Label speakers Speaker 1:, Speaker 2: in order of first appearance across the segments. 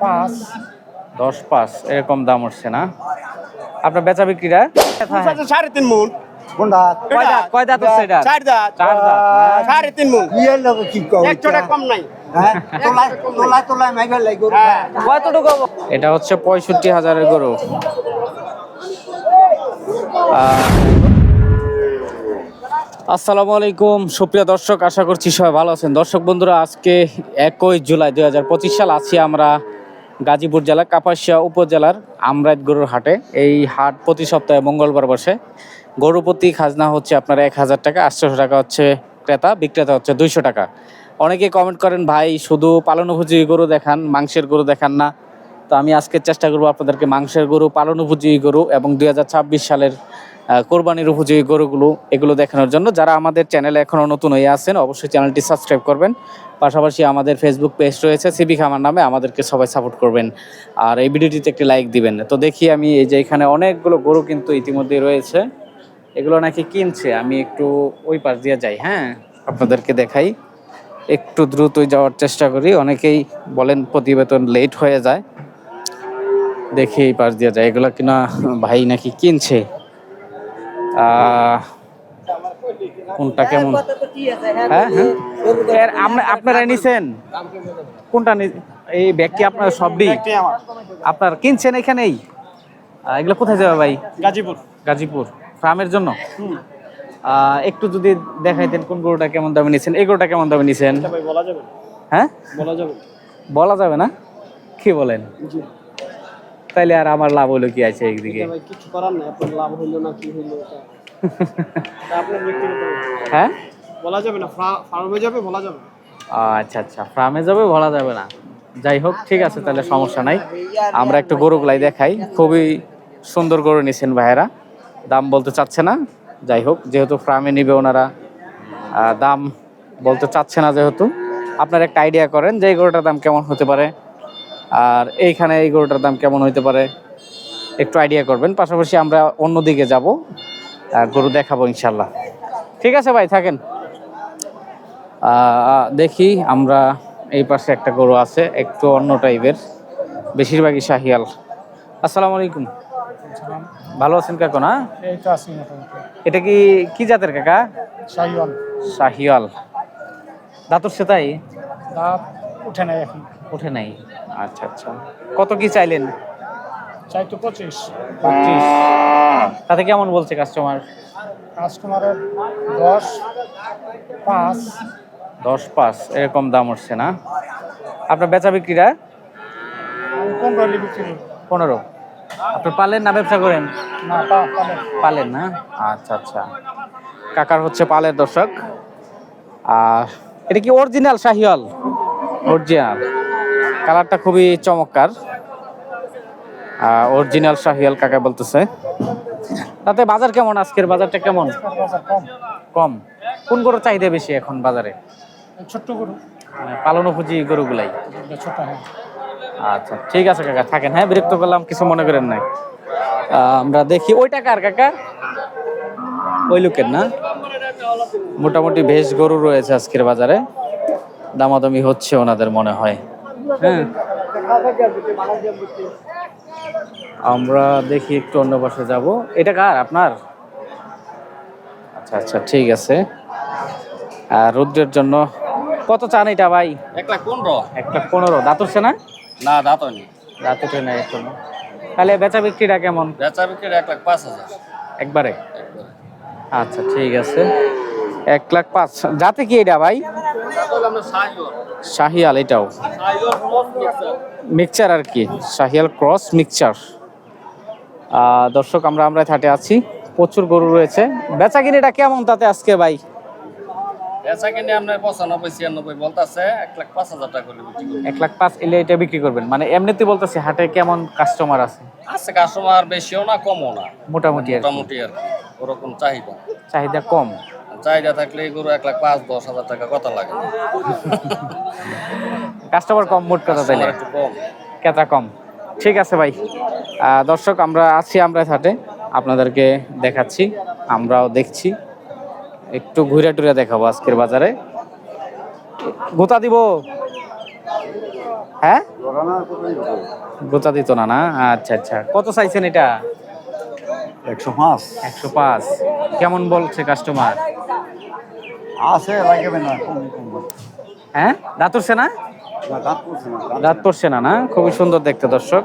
Speaker 1: পাঁচ।
Speaker 2: দশ পাঁচ এরকম দাম উঠছে না। আপনার বেচা বিক্রিটা?
Speaker 3: সাড়ে তিন মন
Speaker 1: কোনটা
Speaker 2: কয় দাঁত? হচ্ছে এটা?
Speaker 3: চার দাঁত।
Speaker 2: চার দাঁত না?
Speaker 3: সাড়ে তিন মন
Speaker 1: কি কও
Speaker 3: এক চোটা কম নাই।
Speaker 1: হ্যাঁ? তোলাই তোলাই তোলাই মাইগা লাগো
Speaker 3: হ্যাঁ।
Speaker 2: কতটুকু এটা হচ্ছে পঁয়ষট্টি হাজারের গরু। আহ, আসসালামু আলাইকুম। সুপ্রিয় দর্শক আশা করছি সবাই ভালো আছেন। দর্শক বন্ধুরা আজকে একই জুলাই দুই হাজার পঁচিশ সাল আছি আমরা গাজীপুর জেলা, কাপাসিয়া উপজেলার আমরাইত গরুর হাটে। এই হাট প্রতি সপ্তাহে মঙ্গলবার বসে। গরু প্রতি খাজনা হচ্ছে আপনার এক হাজার টাকা আটশোশো টাকা হচ্ছে ক্রেতা, বিক্রেতা হচ্ছে দুইশো টাকা। অনেকে কমেন্ট করেন, ভাই, শুধু পালন গরু দেখান, মাংসের গরু দেখান না। তো আমি আজকে চেষ্টা করব আপনাদেরকে মাংসের গরু পালন গরু এবং দুই হাজার ছাব্বিশ সালের কোরবানির উপযোগী গরুগুলো, এগুলো দেখানোর জন্য। যারা আমাদের চ্যানেলে এখনও নতুন হয়ে আছেন, অবশ্যই চ্যানেলটি সাবস্ক্রাইব করবেন। পাশাপাশি আমাদের ফেসবুক পেজ রয়েছে, সিবি খামার নামে আমাদেরকে সবাই সাপোর্ট করবেন। আর এই ভিডিওটিতে একটি লাইক দিবেন। তো দেখি আমি এই যে এখানে অনেকগুলো গরু কিন্তু ইতিমধ্যেই রয়েছে। এগুলো নাকি কিনছে, আমি একটু ওই পাশ দিয়ে যাই হ্যাঁ? আপনাদেরকে দেখাই। একটু দ্রুতই যাওয়ার চেষ্টা করি, অনেকেই বলেন প্রতিবেদন লেট হয়ে যায়। দেখি এই পাশ দিয়ে যায় এগুলো কিনা ভাই নাকি কিনছে? কোনটা কেমন? হ্যাঁ হ্যাঁ আপনারা নিছেন? কোনটা নি- এই ব্যাগ কি আপনার সবই? আপনার কিনছেন এখানেই? এগুলো কোথায় যাবে ভাই?
Speaker 3: গাজীপুর।
Speaker 2: গাজীপুর। ফার্মের জন্য? একটু যদি দেখাইতেন কোন গরুটা কেমন দামে নিছেন? এই গরুটা কেমন দামে নিছেন?
Speaker 3: বলা যাবে?
Speaker 2: হ্যাঁ?
Speaker 3: বলা যাবে।
Speaker 2: বলা যাবে না? কি বলেন? তাইলে আর আমার লাভ হলো কি আছে একদিকে
Speaker 3: কিছু করার নাই। আপনার লাভ হইল না কি হইল
Speaker 2: হ্যাঁ?
Speaker 3: বলা যাবে না ফার্মে যাবে বলা যাবে
Speaker 2: আচ্ছা আচ্ছা ফার্মে যাবে বলা যাবে না। যাই হোক ঠিক আছে তাহলে সমস্যা নাই। আমরা একটু গরুগুলাই দেখাই। খুবই সুন্দর গরু নিছেন ভাইয়েরা। দাম বলতে চাচ্ছে না। যাই হোক যেহেতু ফার্মে নিবে ওনারা দাম বলতে চাচ্ছে না যেহেতু। আপনারা একটা আইডিয়া করেন যে এই গরুটার দাম কেমন হতে পারে। আর এইখানে এই গরুটার দাম কেমন হতে পারে একটু আইডিয়া করবেন। পাশাপাশি আমরা অন্যদিকে যাব। গরু দেখাবো ইনশাল্লাহ ঠিক আছে ভাই থাকেন। দেখি আমরা এই পাশে একটা গরু আছে একটু অন্য টাইপের বেশিরভাগই শাহিয়াল। আসসালামু আলাইকুম। ভালো আছেন কাকু না? এটা কি কি জাতের কাকা? শাহিয়াল দাঁতর সে তাই?
Speaker 1: দাঁত উঠে নাই এখন।
Speaker 2: ওঠে নাই। আচ্ছা আচ্ছা। কত কি চাইলেন?
Speaker 1: তো পঁচিশ।
Speaker 2: পঁচিশ। তাতে কেমন বলছে কাস্টমার
Speaker 1: কাস্টমারের দশ পাঁচ।
Speaker 2: দশ পাঁচ এরকম দাম উঠছে না? আপনার বেচা বিক্রিটা?
Speaker 1: পনেরো বিক্রি
Speaker 2: পনেরো। আপনি পালেন না ব্যবসা করেন?
Speaker 1: না
Speaker 2: পালেন। না? আচ্ছা আচ্ছা। কাকার হচ্ছে পালের দর্শক। আর এটা কি অরিজিনাল শাহিওয়াল? অরিজিনাল কালারটা খুবই চমৎকার। অরিজিনাল শাহিওয়াল কাকা বলতেছে। তাতে বাজার কেমন? আজকের বাজারটা কেমন?
Speaker 1: কম।
Speaker 2: কম কোন গরুর চাহিদা বেশি এখন বাজারে?
Speaker 1: ছোট্ট গরু।
Speaker 2: মানে পালন উপযোগী গরুগুলাই আচ্ছা ঠিক আছে কাকা থাকেন। হ্যাঁ বিরক্ত করলাম কিছু মনে করেন নাই। আমরা দেখি ওই টাকা আর কাকা? ওই লোকের না? মোটামুটি বেশ গরু রয়েছে আজকের বাজারে। দামাদামি হচ্ছে ওনাদের মনে হয়। হ্যাঁ। আমরা দেখি একটু অন্য পাশে যাব। এটা কার? আপনার? আচ্ছা আচ্ছা ঠিক আছে। আর রুদ্রের জন্য কত চান এটা ভাই?
Speaker 3: এক লাখ পনেরো।
Speaker 2: এক লাখ পনেরো। দাঁতরছে না?
Speaker 3: না দাঁত হয়নি।
Speaker 2: দাঁততে নাই এখনও। তাহলে বেচা বিক্রিটা কেমন?
Speaker 3: বেচা বিক্রি এক লাখ পাঁচ হাজার।
Speaker 2: একবারে। আচ্ছা ঠিক আছে। এক লাখ পাঁচ। যাতে কি এটা ভাই? শাহিয়াল এটাও। মিক্সচার আর কি শাহিয়াল ক্রস মিক্সচার দর্শক আমরা আমরা থাটে আছি। প্রচুর গরু রয়েছে। বেচা কিনিটা কেমন তাতে আজকে ভাই?
Speaker 3: বেচা কিনে আপনার পঁচানব্বই ছিয়ানব্বই বলতেছে এক লাখ পাঁচ হাজার টাকা
Speaker 2: এক লাখ পাঁচ এলে এটা বিক্রি করবেন। মানে এমনিতে বলতেছি হাটে কেমন কাস্টমার আছে?
Speaker 3: আছে কাস্টমার বেশিও না কমও না।
Speaker 2: মোটামুটি আর।
Speaker 3: মোটামুটি। ওরকম চাহিদা।
Speaker 2: চাহিদা কম।
Speaker 3: চাহিদা থাকলে গরু এক লাখ পাঁচ দশ হাজার টাকা কত লাগে।
Speaker 2: কাস্টমার কম মোট কথা তাইলে
Speaker 3: একটু কম।
Speaker 2: ক্রেতা কম। ঠিক আছে ভাই। আহ, দর্শক আমরা আছি আমরা হাটে। আপনাদেরকে দেখাচ্ছি আমরাও দেখছি। একটু ঘুরে টুরে দেখাবো আজকের বাজারে। গোতা দিব। হ্যাঁ? গোতা দিত না না? আচ্ছা আচ্ছা। কত চাইছেন এটা?
Speaker 4: একশো পাঁচ।
Speaker 2: একশো পাঁচ। কেমন বলছে কাস্টমার
Speaker 4: আছে লাগবে না
Speaker 2: হ্যাঁ? দাঁত উঠছে না
Speaker 4: না দাঁত পড়ছে না?
Speaker 2: খুবই সুন্দর দেখতে দর্শক।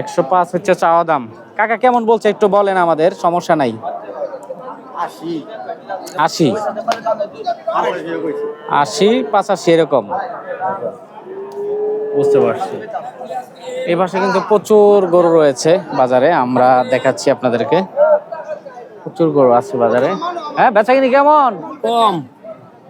Speaker 2: একশো পাঁচ হচ্ছে চাওয়া দাম। কাকা কেমন বলছে? একটু বলেন আমাদের সমস্যা নাই।
Speaker 4: আশি।
Speaker 2: আশি?
Speaker 4: আশি দিয়ে
Speaker 2: আশি পাঁচাশি এরকম। বুঝতে পারছি। এই পাশে কিন্তু প্রচুর গরু রয়েছে বাজারে আমরা দেখাচ্ছি আপনাদেরকে। প্রচুর গরু আছে বাজারে। হ্যাঁ বেচাকিনি কেমন?
Speaker 5: কম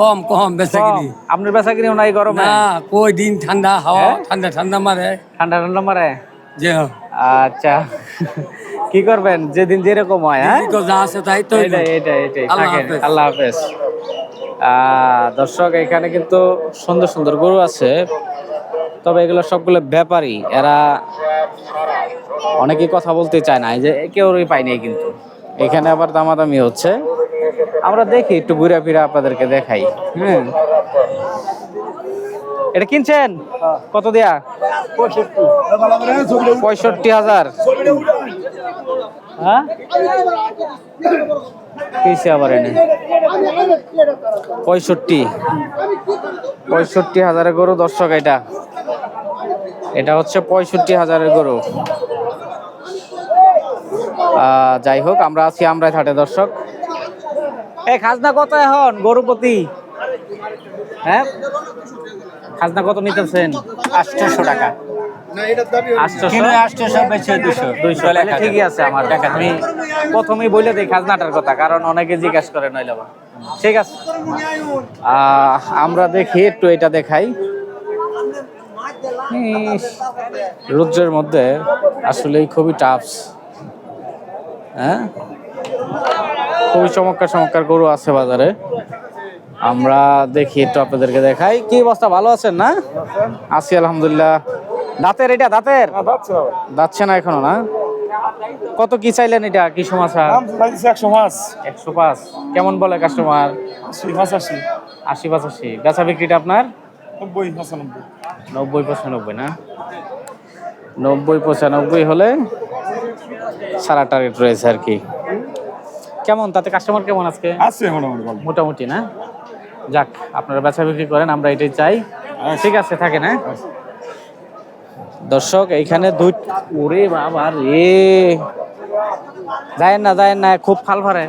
Speaker 5: কম কম বেচা কিনি
Speaker 2: কম। আপনার বেচাকিনিও নাই গরমে?
Speaker 5: না কই দিন ঠান্ডা হাওয়া
Speaker 2: হ্যাঁ?
Speaker 5: ঠান্ডা ঠান্ডা মারে।
Speaker 2: ঠান্ডা ঠান্ডা মারে? আচ্ছা। কি করবেন? যেদিন যেরকম হয় হ্যাঁ?
Speaker 5: যা আছে তাই তো
Speaker 2: এটাই এটাই এটাই
Speaker 5: আল্লাহ হাফেজ।
Speaker 2: দর্শক এখানে কিন্তু সুন্দর সুন্দর গরু আছে। তবে এগুলো সবগুলো ব্যাপারী। এরা অনেকেই কথা বলতে চায় না এই যে কেউই পাইনি কিন্তু। এখানে আবার দামাদামি হচ্ছে। আমরা দেখি একটু ঘুরে ফিরে আপনাদেরকে দেখাই। হ্যাঁ এটা কিনছেন? কত দেয়া? পঁয়ষট্টি হাজার। হ্যাঁ? আবার এনে। পঁয়ষট্টি। পঁয়ষট্টি হাজারের গরু দর্শক এটা। এটা হচ্ছে পঁয়ষট্টি হাজারের গরু। আহ, যাই হোক আমরা আছি আমরা থাটে দর্শক। এই খাজনা কত এখন গরু প্রতি? হ্যাঁ? খাজনা কত নিতেছেন? আটশোশো টাকা। ঠিকই আছে আমার। আমি প্রথমেই বলে দিই খাজনাটার কথা কারণ অনেকে জিজ্ঞাস করে নইলে বা। ঠিক আছে। আহ, আমরা দেখি একটু এটা দেখাই। ইস, রৌদ্রের মধ্যে আসলেই খুবই টাফস হ্যাঁ? খুবই চমৎকার চমৎকার গরু আছে বাজারে। আমরা দেখি একটু আপনাদেরকে দেখাই। কি অবস্থা? ভালো আছেন না? আছি আলহামদুলিল্লাহ। দাঁতের এটা দাঁতের? যাচ্ছে না এখনও না? কত কি চাইলেন এটা কি সমস্যা
Speaker 1: একশো পাঁচ।
Speaker 2: একশো পাঁচ। কেমন বলে কাস্টমার
Speaker 1: পঁচাশি।
Speaker 2: আশি পঁচাশি। বেচা বিক্রিটা আপনার?
Speaker 1: নব্বই পঁচানব্বই।
Speaker 2: নব্বই পঁচানব্বই না? নব্বই পঁচানব্বই হলে সারা টার্গেট রয়েছে আর কি। কেমন? তাতে কাস্টমার কেমন আজকে?
Speaker 1: আছে মোটামুটি
Speaker 2: মোটামুটি না? যাক আপনারা বেচা বিক্রি করেন আমরা এটাই চাই। ঠিক আছে থাকে না দর্শক এইখানে দুই ওরে বাবা রে। যায় না যায় না খুব ফাল ফারে।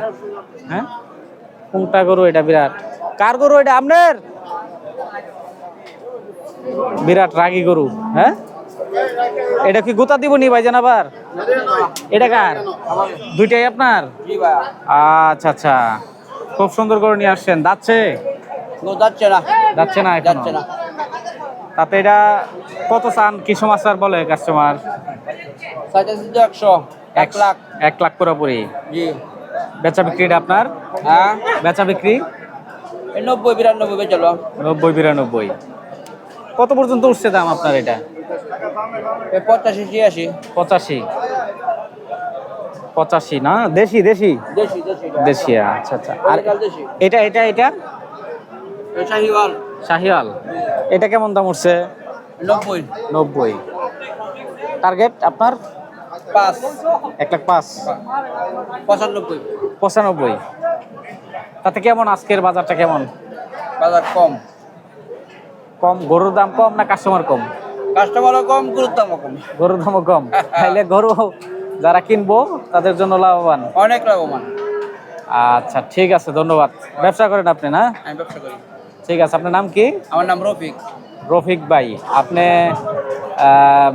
Speaker 2: হ্যাঁ? কোনটা গরু এটা বিরাট? কার গরু এটা আপনার? বিরাট রাগী গরু হ্যাঁ? এটা কি গোতা দিব নি ভাইজান আবার? এটা কার? দুইটাই আপনার? আচ্ছা আচ্ছা। খুব সুন্দর করে নিয়ে আসছেন। যাচ্ছে?
Speaker 5: যাচ্ছে না।
Speaker 2: যাচ্ছে না
Speaker 5: যাচ্ছে না।
Speaker 2: তাতে এটা কত চান? কি সমাচার বলে কাস্টমার
Speaker 5: একশো। এক লাখ।
Speaker 2: এক লাখ পুরোপুরি। বেচা বিক্রিটা আপনার?
Speaker 5: হ্যাঁ।
Speaker 2: বেচা বিক্রি?
Speaker 5: নব্বই বিরানব্বই বেচলো
Speaker 2: নব্বই বিরানব্বই। কত পর্যন্ত উঠছে দাম আপনার এটা?
Speaker 5: পঁচাশি ছিয়াশি।
Speaker 2: পঁচাশি। পঁচাশি না? দেশি দেশি?
Speaker 5: দেশি
Speaker 2: আচ্ছা আচ্ছা। আর এটা এটা এটা?
Speaker 5: শাহিওয়াল।
Speaker 2: শাহিওয়াল। এটা কেমন দাম উঠছে?
Speaker 5: নব্বই।
Speaker 2: নব্বই। টার্গেট আপনার?
Speaker 5: পাঁচ।
Speaker 2: এক লাখ পাঁচ।
Speaker 5: পঁচানব্বই।
Speaker 2: পঁচানব্বই। তাতে কেমন? আজকের বাজারটা কেমন?
Speaker 5: বাজার কম।
Speaker 2: কম? গরুর দাম কম না কাস্টমার কম?
Speaker 5: কাস্টমারও কম গুরুত্ব কম।
Speaker 2: গরুর দামও কম। তাইলে গরু যারা কিনবো তাদের জন্য লাভবান।
Speaker 5: অনেক লাভবান।
Speaker 2: আচ্ছা ঠিক আছে ধন্যবাদ। ব্যবসা করেন আপনি না?
Speaker 5: আমি ব্যবসা করি।
Speaker 2: ঠিক আছে আপনার নাম কি?
Speaker 5: আমার নাম রফিক।
Speaker 2: রফিক ভাই আপনি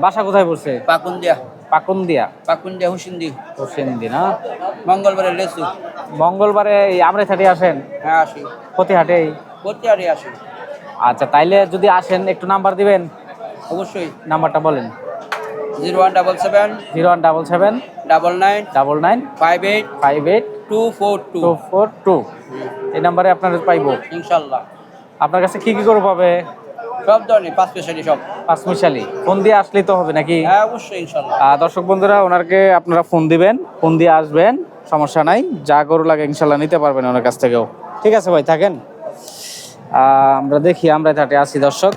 Speaker 2: বাসা কোথায় পড়ছে?
Speaker 5: পাকুন্দিয়া।
Speaker 2: পাকুন্দিয়া।
Speaker 5: পাকুন্দিয়া হুসিন্দি।
Speaker 2: হোসেনদি না?
Speaker 5: মঙ্গলবারে লেসু।
Speaker 2: মঙ্গলবারে এই আমরেছাটে আসেন?
Speaker 5: হ্যাঁ আসি। প্রতি আরে আসি।
Speaker 2: আচ্ছা তাইলে যদি আসেন একটু নাম্বার দিবেন।
Speaker 5: অবশ্যই।
Speaker 2: নাম্বারটা বলেন।
Speaker 5: Zero one double seven
Speaker 2: zero one double seven
Speaker 5: double nine
Speaker 2: double nine
Speaker 5: five eight
Speaker 2: five eight
Speaker 5: two four two.
Speaker 2: Two four two. এই নাম্বারে আপনার পাইবো।
Speaker 5: ইনশাল্লাহ।
Speaker 2: আপনার কাছে কি কি করে পাবে?
Speaker 5: সব ধরনের পাঁচ পেশারি সব।
Speaker 2: পাঁচ মিশালি ফোন দিয়ে আসলেই তো হবে নাকি?
Speaker 5: হ্যাঁ অবশ্যই ইনশাল্লাহ।
Speaker 2: দর্শক বন্ধুরা ওনাকে আপনারা ফোন দিবেন ফোন দিয়ে আসবেন সমস্যা নাই। যা গরু লাগে ইনশাল্লাহ নিতে পারবেন ওনার কাছ থেকেও। ঠিক আছে ভাই থাকেন? আমরা দেখি আমরা থাটে আসি দর্শক।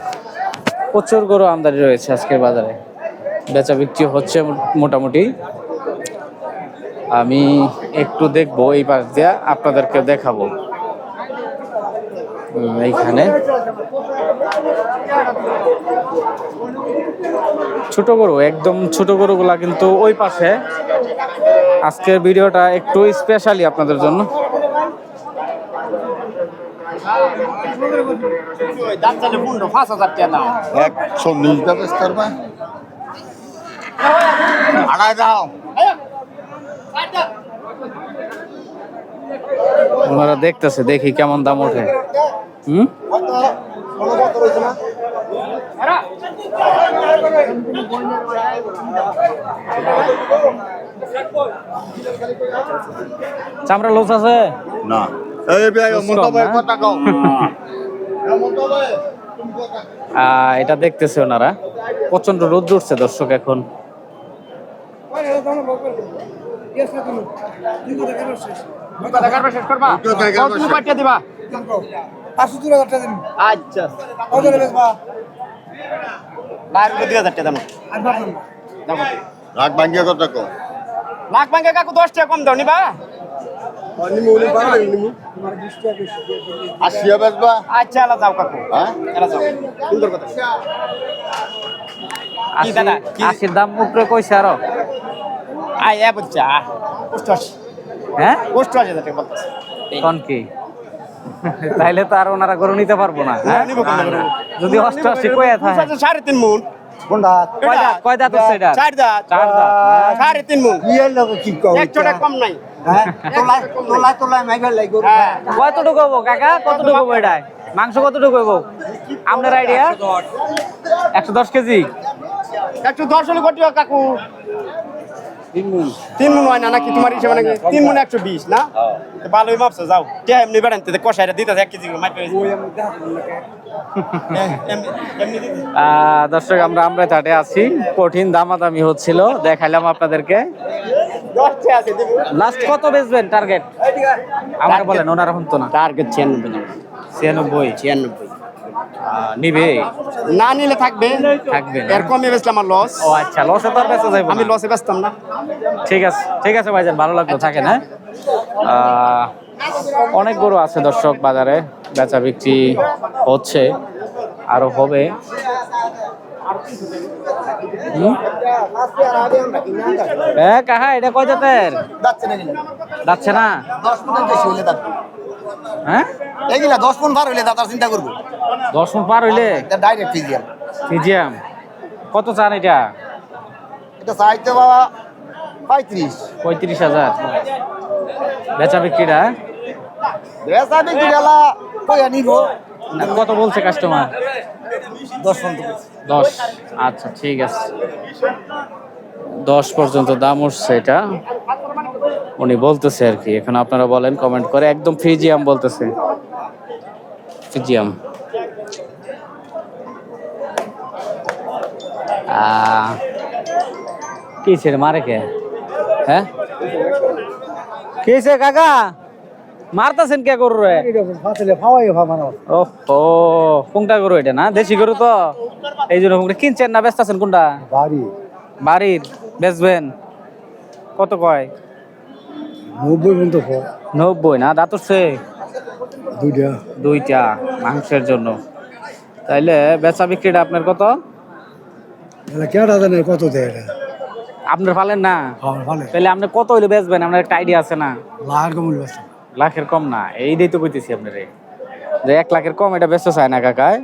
Speaker 2: প্রচুর গরু আমদানি রয়েছে আজকের বাজারে। বেচা বিক্রি হচ্ছে মোটামুটি। আমি একটু দেখব এই পাশ দিয়ে, আপনাদেরকে দেখাবো। এইখানে। ছোট গরু, একদম ছোট গরুগুলা কিন্তু ওই পাশে। আজকের ভিডিওটা একটু স্পেশালি আপনাদের জন্য।
Speaker 4: এক চল্লিশ দাম করবা আড়াই দাও।
Speaker 2: ওনারা দেখতেছে দেখি কেমন দাম ওঠে। হুম? চামড়া লোস আছে?
Speaker 4: না।
Speaker 2: আহ, এটা দেখতেছে ওনারা। প্রচণ্ড রোদ উঠছে দর্শক এখন।
Speaker 3: আচ্ছা।
Speaker 4: রাগ ভাঙ্গিয়া কও।
Speaker 3: লাখ ভাঙ্গে কাকু দশ টাকা কম দাও নিবা।
Speaker 4: আসিয়া বেচবা?
Speaker 3: আচ্ছা এলা যাও কাকু।
Speaker 4: হ্যাঁ?
Speaker 3: এলা যাও। সুন্দর কথা।
Speaker 2: আশি-
Speaker 3: দাদা,
Speaker 2: আশির দাম উপরে কইছে আরও?
Speaker 3: আয় এ বচ্চা কষ্ট
Speaker 2: হ্যাঁ?
Speaker 3: বলতেছে।
Speaker 2: কোন কি? তাইলে তো আর ওনারা গরু নিতে পারব না হ্যাঁ? যদি অষ্টআশি কয়ে থাকে
Speaker 3: সাড়ে তিন মুন।
Speaker 4: কোনটা
Speaker 2: কয় দাঁত? কয় দাঁত
Speaker 3: চার দাঁত।
Speaker 2: চার দাঁত হ্যাঁ।
Speaker 3: সাড়ে তিন মুন।
Speaker 4: কি
Speaker 3: কম নাই।
Speaker 4: হ্যাঁ? তোলাই তোলাই তোলাই মাইগা লাগো
Speaker 3: হ্যাঁ।
Speaker 2: কতটুকু হব কাকা? কতটুকু হব এটা মাংস কতটুকু হব? আপনার আইডিয়া একশো দশ কেজি।
Speaker 3: একটু দশ হলে কটি কাকু? তিন মুন হয় না নাকি তোমার হিসেবে নাকি? তিন মুন একশো বিশ না? ভালোই মাপছো যাও। কে এমনি বেড়ান তো দিতে এক কেজি
Speaker 2: দর্শক আমরা আমরা তাটে আছি। কঠিন দামাদামি হচ্ছিল দেখাইলাম আপনাদেরকে। লাস্ট কত বেচবেন টার্গেট আমার বলেন ওনার এখন তো না।
Speaker 3: টার্গেট ছিয়ানব্বই।
Speaker 2: ছিয়ানব্বই?
Speaker 3: ছিয়ানব্বই।
Speaker 2: নিবে?
Speaker 3: না নিলে থাকবে।
Speaker 2: থাকবে।
Speaker 3: এর কমে বেচলে আমার লস
Speaker 2: ও আচ্ছা লসে তো আর বেচা যাইব
Speaker 3: আমি লসে বেচতাম না।
Speaker 2: ঠিক আছে ঠিক আছে ভাইজান ভালো লাগল থাকেন হ্যাঁ? অনেক গরু আছে দর্শক বাজারে বেচা বিক্রি হচ্ছে আরও হবে। কাহা এটা কয় জাতের?
Speaker 4: যাচ্ছে না কিন্তু
Speaker 2: যাচ্ছে না?
Speaker 4: 10 মিনিট বেশি হইলে দাঁত।
Speaker 2: হ্যাঁ?
Speaker 4: এগুলা 10 মিনিট পার হইলে চিন্তা করব।
Speaker 2: দশ পার হইলে?
Speaker 4: এটা ডাইরেক্ট
Speaker 2: ফিজিয়াম। কত চান এটা?
Speaker 4: এটা চাইতে বাবা 35
Speaker 2: পঁয়ত্রিশ হাজার। বেচা বিক্রিটা হ্যাঁ?
Speaker 4: বেচা বিক্রি গেলা কইয়া নিব।
Speaker 2: কত বলছে কাস্টমার
Speaker 4: 10 পর্যন্ত
Speaker 2: দশ। আচ্ছা ঠিক আছে। দশ পর্যন্ত দাম উঠছে এটা। উনি বলতেছে আর কি এখন আপনারা বলেন কমেন্ট করে। একদম ফিজিয়াম বলতেছে। ফিজিয়াম আহ, কি ছে মারে কে? হ্যাঁ? কি কাকা? মারতাছেন কে গরু রে
Speaker 4: ফাতলে ফাওয়াই ফামানো
Speaker 2: ও ও কোনটা গরু এটা না? দেশি গরু তো? এই জন্য কিনছেন না ব্যস্ত আছেন কোনটা?
Speaker 4: বাড়ি।
Speaker 2: বাড়ির বেচবেন? কত কয়?
Speaker 4: 90 পর্যন্ত
Speaker 2: নব্বই না? দাঁত উঠছে?
Speaker 4: দুইটা।
Speaker 2: দুইটা মাংসের জন্য। তাইলে বেচা বিক্রিটা আপনার কত?
Speaker 4: এটা কেডা কত দেয়
Speaker 2: আপনার ফালেন না?
Speaker 4: হ্যাঁ
Speaker 2: তাহলে আপনি কত হইলে বেচবেন? আপনার একটা আইডিয়া আছে না?
Speaker 4: লাখ কমল বাস
Speaker 2: লাখের কম না এই দিয়ে তো কইতেছি আপনারে। যে এক লাখের কম এটা ব্যস্ত চায় না কাকায়।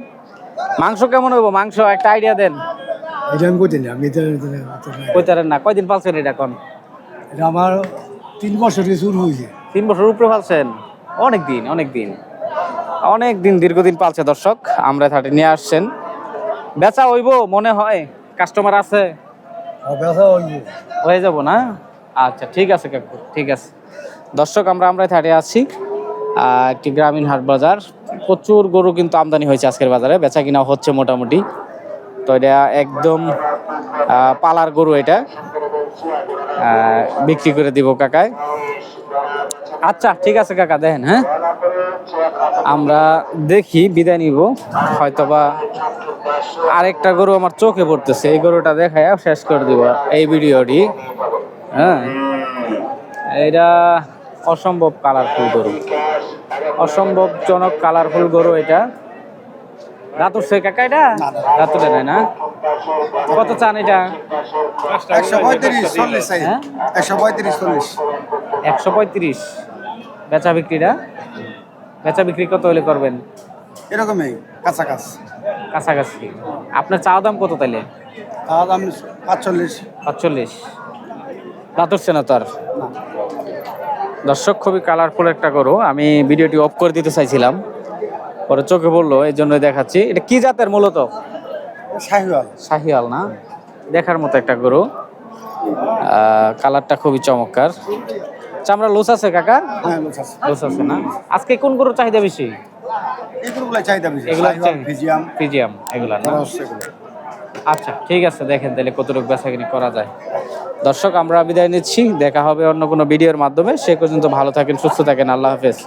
Speaker 2: মাংস কেমন হইব? মাংস একটা আইডিয়া দেন।
Speaker 4: এটা আমি কইতে না আমি
Speaker 2: কইতারেন না কয়দিন পালছেন এটা এখন?
Speaker 4: এটা আমার তিন বছর শুরু হয়েছে।
Speaker 2: তিন বছর উপরে পালছেন? অনেক দিন অনেক দিন। অনেক দিন দীর্ঘদিন পালছে দর্শক আমরা থার্টি নিয়ে আসছেন। বেচা হইব মনে হয়। কাস্টমার আছে?
Speaker 4: হইব।
Speaker 2: হয়ে যাব না? আচ্ছা ঠিক আছে কাকু ঠিক আছে। দর্শক, আমরা আমরা থার্টি আছি। একটি গ্রামীণ হাট বাজার। প্রচুর গরু কিন্তু আমদানি হয়েছে আজকের বাজারে। বেচা কিনা হচ্ছে মোটামুটি। তো এটা একদম পালার গরু এটা। বিক্রি করে দিব কাকায়। আচ্ছা ঠিক আছে কাকা, দেখেন হ্যাঁ? আমরা দেখি, বিদায় নিব। হয়তোবা আরেকটা গরু আমার চোখে পড়তেছে। এই গরুটা দেখায় শেষ করে দিব এই ভিডিওটি। হ্যাঁ? এটা অসম্ভব কালারফুল গরু। অসম্ভবজনক কালারফুল গরু এটা। দাঁতুর সে কাকা এটা? দাঁতুরে নাই না? কত চান এটা?
Speaker 4: একশো পঁয়ত্রিশ চল্লিশ
Speaker 2: হ্যাঁ?
Speaker 4: একশো পঁয়ত্রিশ চল্লিশ।
Speaker 2: একশো পঁয়ত্রিশ। বেচা বিক্রিটা? বেচা বিক্রি কত হলে করবেন?
Speaker 4: এরকমই কাছাকাছি।
Speaker 2: কাছাকাছি। আপনার চাওয়া দাম কত তাইলে?
Speaker 4: তাহলে আমি পাঁচচল্লিশ।
Speaker 2: পাঁচচল্লিশ। দাঁতরছে না। তার দর্শক খুবই কালারফুল একটা গরু। আমি ভিডিওটি অফ করে দিতে চাইছিলাম। পরে চোখে পড়ল এই জন্যই দেখাচ্ছি। এটা কি জাতের মূলত?
Speaker 4: শাহিওয়াল।
Speaker 2: শাহিয়াল না? দেখার মতো একটা গরু। কালারটা খুবই চমৎকার। চামড়া লোস আছে কাকা?
Speaker 4: হ্যাঁ লোক আছে।
Speaker 2: লোস আছে না? আজকে কোন গরুর চাহিদা বেশি?
Speaker 4: এগুলোগুলো চাহিদা বেশি।
Speaker 2: এগুলো
Speaker 4: ফিজিয়াম।
Speaker 2: ফিজিয়াম এগুলা না?
Speaker 4: এগুলো
Speaker 2: আচ্ছা ঠিক আছে, দেখেন তাহলে কতটুকু বেচাকিনি করা যায়। দর্শক, আমরা বিদায় নিচ্ছি। দেখা হবে অন্য কোনো ভিডিওর মাধ্যমে। সে পর্যন্ত ভালো থাকেন, সুস্থ থাকেন। আল্লাহ হাফেজ।